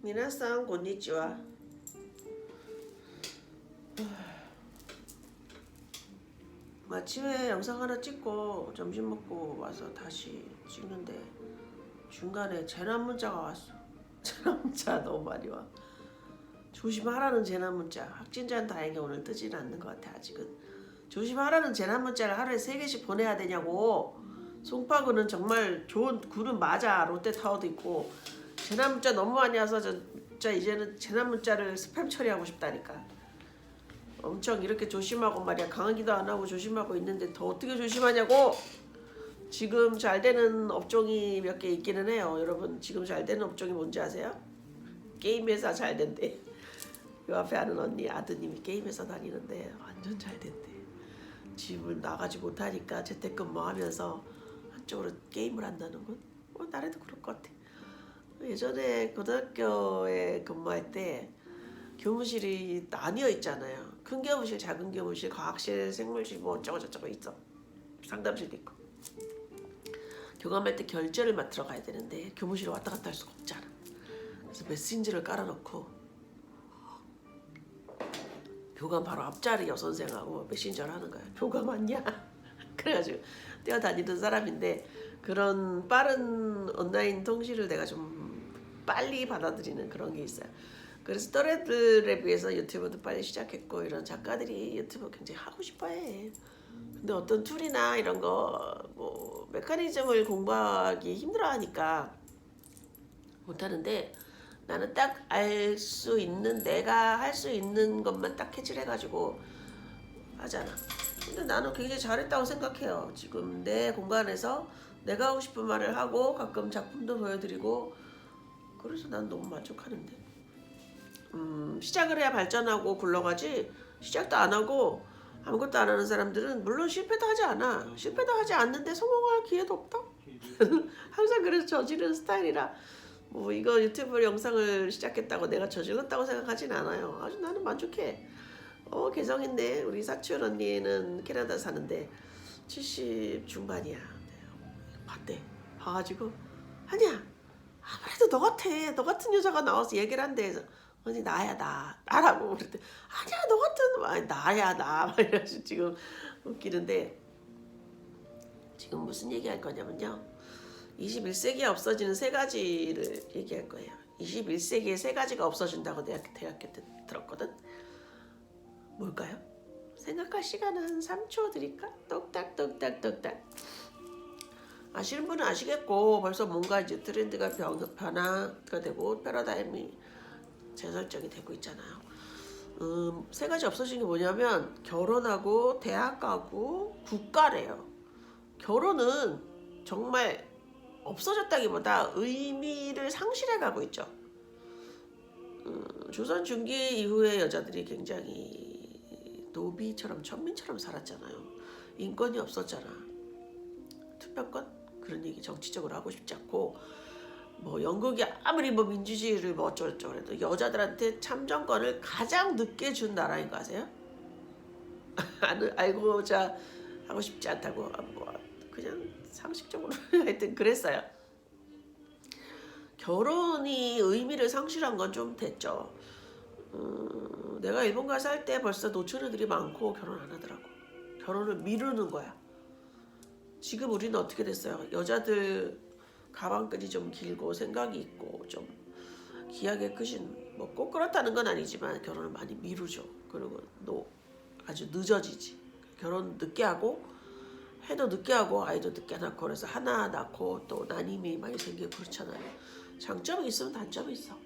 미나상 곤니치와. 아침에 영상 하나 찍고 점심 먹고 와서 다시 찍는데 중간에 재난 문자가 왔어. 재난 문자 너무 많이 와. 조심하라는 재난 문자. 확진자는 다행히 오늘 뜨지는 않는 것 같아 아직은. 조심하라는 재난 문자를 하루에 세 개씩 보내야 되냐고. 송파구는 정말 좋은 구는 맞아. 롯데타워도 있고 재난 문자 너무 많이 와서 저 진짜 이제는 재난 문자를 스팸 처리하고 싶다니까. 엄청 이렇게 조심하고 말이야 강하기도 안 하고 조심하고 있는데 더 어떻게 조심하냐고. 지금 잘 되는 업종이 몇 개 있기는 해요. 여러분 지금 잘 되는 업종이 뭔지 아세요? 게임 회사 잘 된대. 요 앞에 아는 언니 아드님이 게임 회사 다니는데 완전 잘 된대. 집을 나가지 못하니까 재택근무하면서 한쪽으로 게임을 한다는군. 어, 나래도 그럴 것 같아. 예전에 고등학교에 근무할 때 교무실이 나뉘어 있잖아요. 큰 교무실, 작은 교무실, 과학실, 생물실 뭐 어쩌고 저쩌고 있어. 상담실도 있고. 교감할 때 결제를 맡으러 가야 되는데 교무실에 왔다 갔다 할 수가 없잖아. 그래서 메신저를 깔아놓고 교감 바로 앞자리 여선생하고 메신저를 하는 거야. 교감 왔냐? 그래가지고 뛰어다니던 사람인데 그런 빠른 온라인 통신을 내가 좀 빨리 받아들이는 그런 게 있어요. 그래서 또래들에 비해서 유튜브도 빨리 시작했고 이런 작가들이 유튜브 굉장히 하고 싶어해. 근데 어떤 툴이나 이런 거 뭐 메커니즘을 공부하기 힘들어하니까 못하는데 나는 딱 알 수 있는 내가 할 수 있는 것만 딱 캐치를 해가지고 하잖아. 근데 나는 굉장히 잘했다고 생각해요. 지금 내 공간에서 내가 하고 싶은 말을 하고 가끔 작품도 보여드리고 그래서 난 너무 만족하는데. 음, 시작을 해야 발전하고 굴러가지 시작도 안 하고 아무것도 안 하는 사람들은 물론 실패도 하지 않아. 실패도 하지 않는데 성공할 기회도 없다. 항상 그래서 저지른 스타일이라 뭐 이거 유튜브 영상을 시작했다고 내가 저질렀다고 생각하진 않아요. 아주 나는 만족해. 어 개성있네. 우리 사촌 언니는 캐나다 사는데 70 중반이야. 네, 봤대. 봐가지고 아니야. 아무래도 너 같아. 너 같은 여자가 나와서 얘기를 한대. 언니 나야 나 나라고 그랬더니 아니야 너 같은 나야 나 막 이래가지고 지금 웃기는데 지금 무슨 얘기할 거냐면요 21세기에 없어지는 세 가지를 얘기할 거예요 21세기에 세 가지가 없어진다고 내가 대학교 때 들었거든 뭘까요? 생각할 시간은 3초 드릴까? 똑딱 똑딱 똑딱 아시는 분은 아시겠고 벌써 뭔가 이제 트렌드가 변, 변화가 되고 패러다임이 재설정이 되고 있잖아요. 음, 세 가지 없어진 게 뭐냐면 결혼하고 대학 가고 국가래요. 결혼은 정말 없어졌다기보다 의미를 상실해 가고 있죠. 음, 조선 중기 이후에 여자들이 굉장히 노비처럼 천민처럼 살았잖아요. 인권이 없었잖아. 투표권 그런 얘기 정치적으로 하고 싶지 않고 뭐 영국이 아무리 뭐 민주주의를 뭐 어쩌고저쩌고 해도 여자들한테 참정권을 가장 늦게 준 나라인 거 아세요? 안- 알고자 하고 싶지 않다고 아, 뭐 그냥 상식적으로 하여튼 그랬어요. 결혼이 의미를 상실한 건 좀 됐죠. 음, 내가 일본 가서 할 때 벌써 노처 애들이 많고 결혼 안 하더라고. 결혼을 미루는 거야. 지금 우리는 어떻게 됐어요? 여자들 가방끈이 좀 길고 생각이 있고 좀 기하게 크신 뭐 꼭 그렇다는 건 아니지만 결혼을 많이 미루죠. 그리고 또 아주 늦어지지. 결혼 늦게 하고 해도 늦게 하고 아이도 늦게 낳고 그래서 하나 낳고 또 난임이 많이 생기고 그렇잖아요. 장점이 있으면 단점이 있어.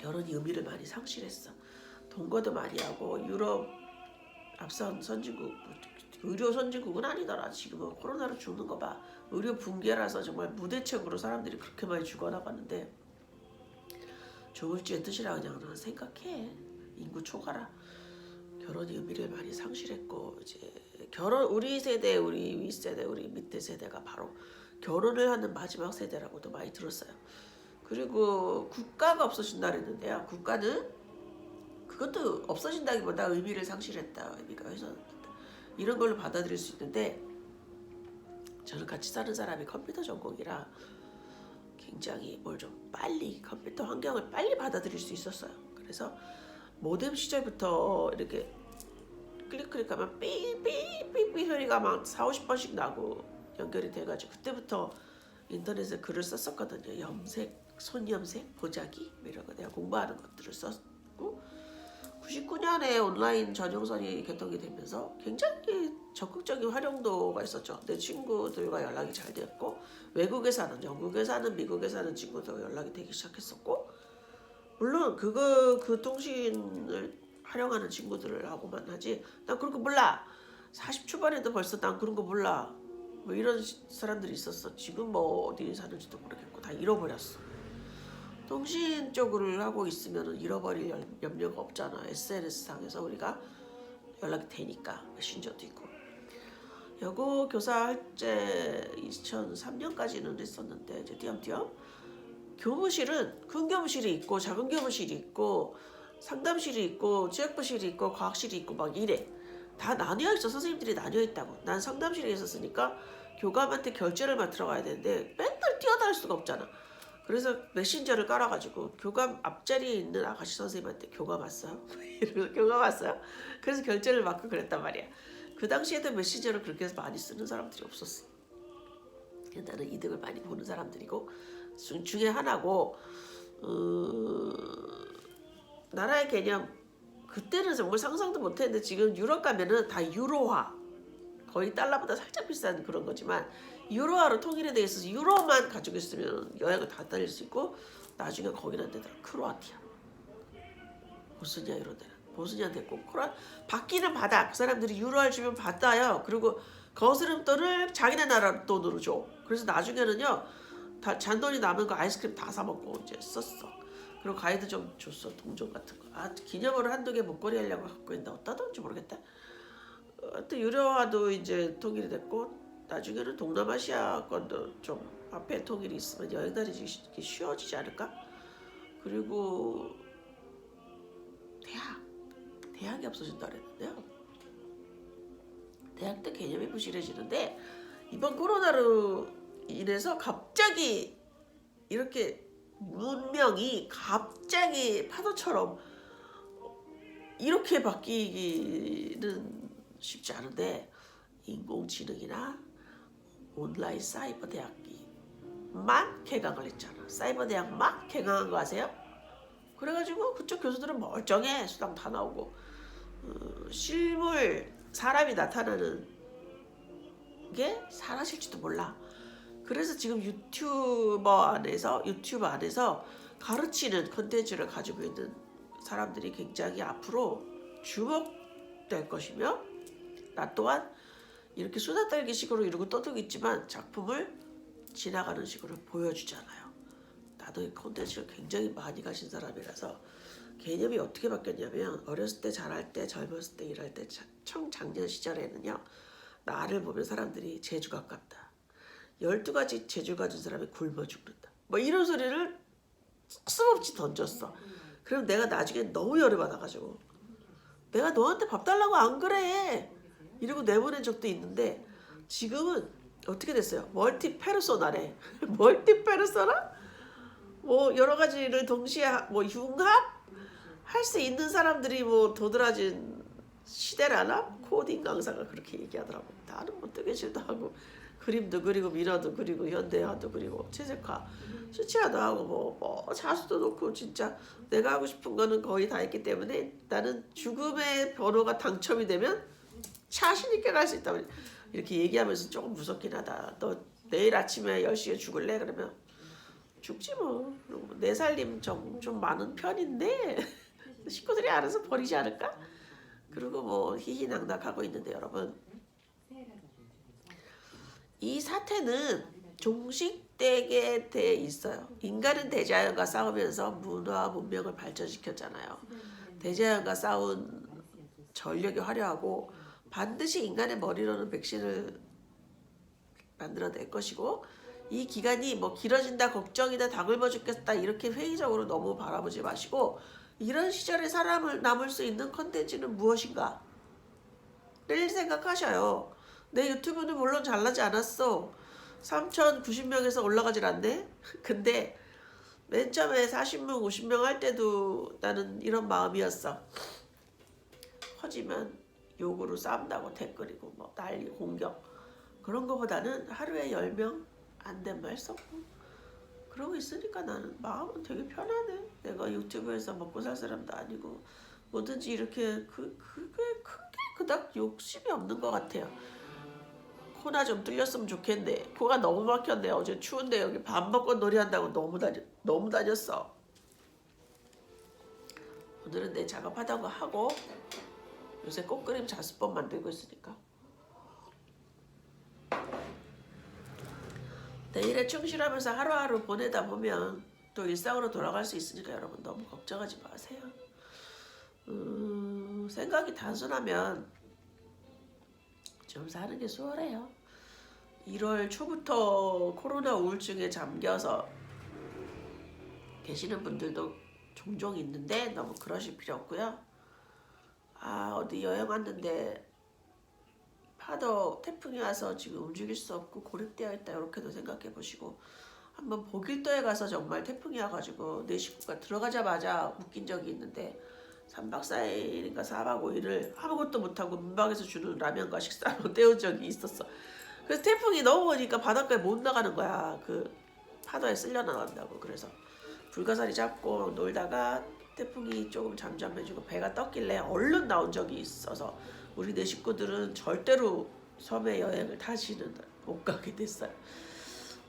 결혼이 의미를 많이 상실했어. 동거도 많이 하고 유럽 앞선 선진국 의료 선진국은 아니더라. 지금은 코로나로 죽는 거 봐. 의료 붕괴라서 정말 무대책으로 사람들이 그렇게 많이 죽어나갔는데 좋을지의 뜻이라 그냥 너는 생각해. 인구 초과라. 결혼의 의미를 많이 상실했고 이제 결혼 우리 세대 우리 윗 세대 우리 밑에 세대가 바로 결혼을 하는 마지막 세대라고도 많이 들었어요. 그리고 국가가 없어진다 그랬는데요. 국가는 그것도 없어진다기보다 의미를 상실했다. 의미가 훼손됐다. 이런 걸로 받아들일 수 있는데 저는 같이 사는 사람이 컴퓨터 전공이라 굉장히 뭘 좀 빨리 컴퓨터 환경을 빨리 받아들일 수 있었어요. 그래서 모뎀 시절부터 이렇게 클릭 클릭하면 삐삐삐삐 소리가 막 4, 50번씩 나고 연결이 돼가지고 그때부터 인터넷에 글을 썼었거든요. 염색, 손염색, 보자기 뭐 이런 거 내가 공부하는 것들을 썼고 99년에 온라인 전용선이 개통이 되면서 굉장히 적극적인 활용도가 있었죠. 내 친구들과 연락이 잘 됐고 외국에 사는, 영국에 사는, 미국에 사는 친구들과 연락이 되기 시작했었고 물론 그거 그 통신을 활용하는 친구들하고만 하지 난 그런 거 몰라. 40 초반에도 벌써 난 그런 거 몰라. 뭐 이런 시- 사람들이 있었어. 지금 뭐 어디 사는지도 모르겠고 다 잃어버렸어 통신 쪽을 하고 있으면 잃어버릴 염- 염려가 없잖아. SNS 상에서 우리가 연락이 되니까 메신저도 있고. 여고 교사 할 때 2003년까지는 했었는데 이제 띄엄띄엄. 교무실은 큰 교무실이 있고 작은 교무실이 있고 상담실이 있고 지역부실이 있고 과학실이 있고 막 이래. 다 나뉘어 있어. 선생님들이 나뉘어 있다고. 난 상담실에 있었으니까 교감한테 결제를 맡으러 가야 되는데 맨날 뛰어다닐 수가 없잖아 그래서 메신저를 깔아가지고 교감 앞자리에 있는 아가씨 선생님한테 교감 왔어요? 이러고 교감 왔어요? 그래서 결제를 맡고 그랬단 말이야 그 당시에도 메신저를 그렇게 해서 많이 쓰는 사람들이 없었어 나는 이득을 많이 보는 사람들이고 중- 중에 하나고 어, 나라의 개념 그때는 정말 상상도 못했는데 지금 유럽 가면은 다 유로화 거의 달러보다 살짝 비싼 그런 거지만 유로화로 통일이 돼 있어서 유로만 가지고 있으면 여행을 다 다닐 수 있고 나중에 거기는 데더라. 크로아티아. 보스니아 이런 데는. 보스니아 됐고 크로아 받기는 받아 그 사람들이 유로를 주면 받아요. 그리고 거스름 돈을 자기네 나라 돈으로 줘. 그래서 나중에는요 다 잔돈이 남은 거 아이스크림 다 사 먹고 이제 썼어. 그리고 가이드 좀 줬어. 동전 같은 거아 기념으로 한두 개 목걸이 하려고 갖고 있는데 어디다 뒀는지 모르겠다. 또 유료화도 이제 통일이 됐고 나중에는 동남아시아 건도 좀 앞에 통일이 있으면 여행 다니기 쉬- 쉬워지지 않을까? 그리고 대학 대학이 없어진다 그랬는데요. 대학 때 개념이 부실해지는데 이번 코로나로 인해서 갑자기 이렇게 문명이 갑자기 파도처럼 이렇게 바뀌기는 쉽지 않은데 인공지능이나 온라인 사이버 대학기만 개강을 했잖아. 사이버 대학만 개강한 거 아세요? 그래가지고 그쪽 교수들은 멀쩡해 수당 다 나오고 어, 실물 사람이 나타나는 게 사라질지도 몰라. 그래서 지금 유튜버 안에서 유튜브 안에서 가르치는 컨텐츠를 가지고 있는 사람들이 굉장히 앞으로 주목될 것이며 나 또한 이렇게 수다 떨기 식으로 이러고 떠들고 있지만 작품을 지나가는 식으로 보여주잖아요. 나도 이 콘텐츠를 굉장히 많이 가신 사람이라서 개념이 어떻게 바뀌었냐면 어렸을 때 자랄 때 젊었을 때 일할 때 청장년 시절에는요 나를 보면 사람들이 재주 가깝다. 12가지 재주 가진 사람이 굶어 죽는다. 뭐 이런 소리를 쓸없이 던졌어. 그럼 내가 나중에 너무 열을 받아가지고 내가 너한테 밥 달라고 안 그래 이러고 내보낸 적도 있는데 지금은 어떻게 됐어요? 멀티 페르소나래. 멀티 페르소나? 뭐 여러 가지를 동시에 하- 뭐 융합? 할 수 있는 사람들이 뭐 도드라진 시대라나? 코딩 강사가 그렇게 얘기하더라고. 나는 뭐 뜨개질도 하고 그림도 그리고 미러도 그리고 현대화도 그리고 채색화 수치화도 하고 뭐, 뭐 자수도 놓고 진짜 내가 하고 싶은 거는 거의 다 했기 때문에 나는 죽음의 번호가 당첨이 되면 자신 있게 갈 수 있다 이렇게 얘기하면서 조금 무섭긴 하다 너 내일 아침에 10시에 죽을래 그러면 죽지 뭐. 내 살림 좀, 좀 많은 편인데 식구들이 알아서 버리지 않을까? 그리고 뭐 희희낙낙하고 있는데 여러분 이 사태는 종식되게 돼 있어요. 인간은 대자연과 싸우면서 문화 문명을 발전시켰잖아요. 대자연과 싸운 전력이 화려하고 반드시 인간의 머리로는 백신을 만들어낼 것이고 이 기간이 뭐 길어진다 걱정이다 다 굶어 죽겠다 이렇게 회의적으로 너무 바라보지 마시고 이런 시절에 사람을 남을 수 있는 컨텐츠는 무엇인가 를 생각하셔요 내 유튜브는 물론 잘나지 않았어 3,090명에서 올라가질 않네. 근데 맨 처음에 40명, 50명 할 때도 나는 이런 마음이었어. 커지면 욕으로 싸움다고 댓글이고 뭐 난리 공격 그런 거보다는 하루에 10명 안 된 말 썼고 그러고 있으니까 나는 마음은 되게 편하네. 내가 유튜브에서 먹고 살 사람도 아니고 뭐든지 이렇게 그 그게 크게 그닥 욕심이 없는 것 같아요. 코나 좀 뚫렸으면 좋겠네. 코가 너무 막혔네. 어제 추운데 여기 밥 먹고 놀이한다고 너무 다녔 너무 다녔어. 오늘은 내 작업하던 거 하고 요새 꽃그림 자수법 만들고 있으니까 내일에 충실하면서 하루하루 보내다 보면 또 일상으로 돌아갈 수 있으니까 여러분 너무 걱정하지 마세요. 음, 생각이 단순하면 좀 사는 게 수월해요. 1월 초부터 코로나 우울증에 잠겨서 계시는 분들도 종종 있는데 너무 그러실 필요 없고요. 아 어디 여행 왔는데 파도 태풍이 와서 지금 움직일 수 없고 고립되어 있다 이렇게도 생각해 보시고 한번 보길도에 가서 정말 태풍이 와가지고 내 식구가 들어가자마자 웃긴 적이 있는데 3박 4일인가 4박 5일을 아무것도 못하고 문방에서 주는 라면과 식사로 때운 적이 있었어. 그래서 태풍이 너무 오니까 바닷가에 못 나가는 거야. 그 파도에 쓸려 나간다고. 그래서 불가사리 잡고 놀다가 태풍이 조금 잠잠해지고 배가 떴길래 얼른 나온 적이 있어서 우리 네 식구들은 절대로 섬에 여행을 다시는 못 가게 됐어요.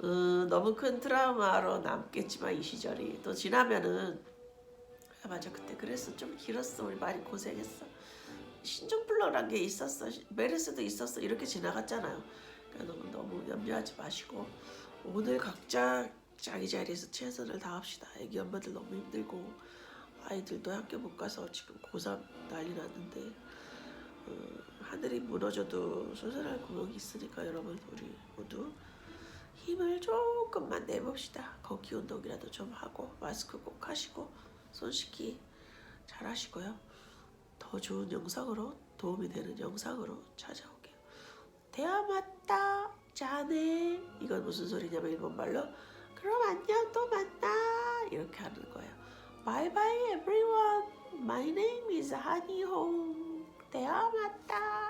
음, 너무 큰 트라우마로 남겠지만 이 시절이. 또 지나면은 아, 맞아. 그때 그랬어 좀 길었어. 우리 많이 고생했어. 신종플루란 게 있었어. 메르스도 있었어. 이렇게 지나갔잖아요. 그러니까 너무 너무 염려하지 마시고 오늘 각자 자기 자리에서 최선을 다합시다. 애기 엄마들 너무 힘들고 아이들도 학교 못 가서 지금 고3 난리 났는데 어, 하늘이 무너져도 솟아날 구멍이 있으니까 여러분 우리 모두 힘을 조금만 내봅시다. 걷기 운동이라도 좀 하고 마스크 꼭 하시고 손 씻기 잘 하시고요. 더 좋은 영상으로 도움이 되는 영상으로 찾아올게요. 대화 맞다 자네 이건 무슨 소리냐면 일본말로 그럼 안녕 또 만나 이렇게 하는 거예요. Bye bye everyone. My name is 한이홍. 대화 맞다.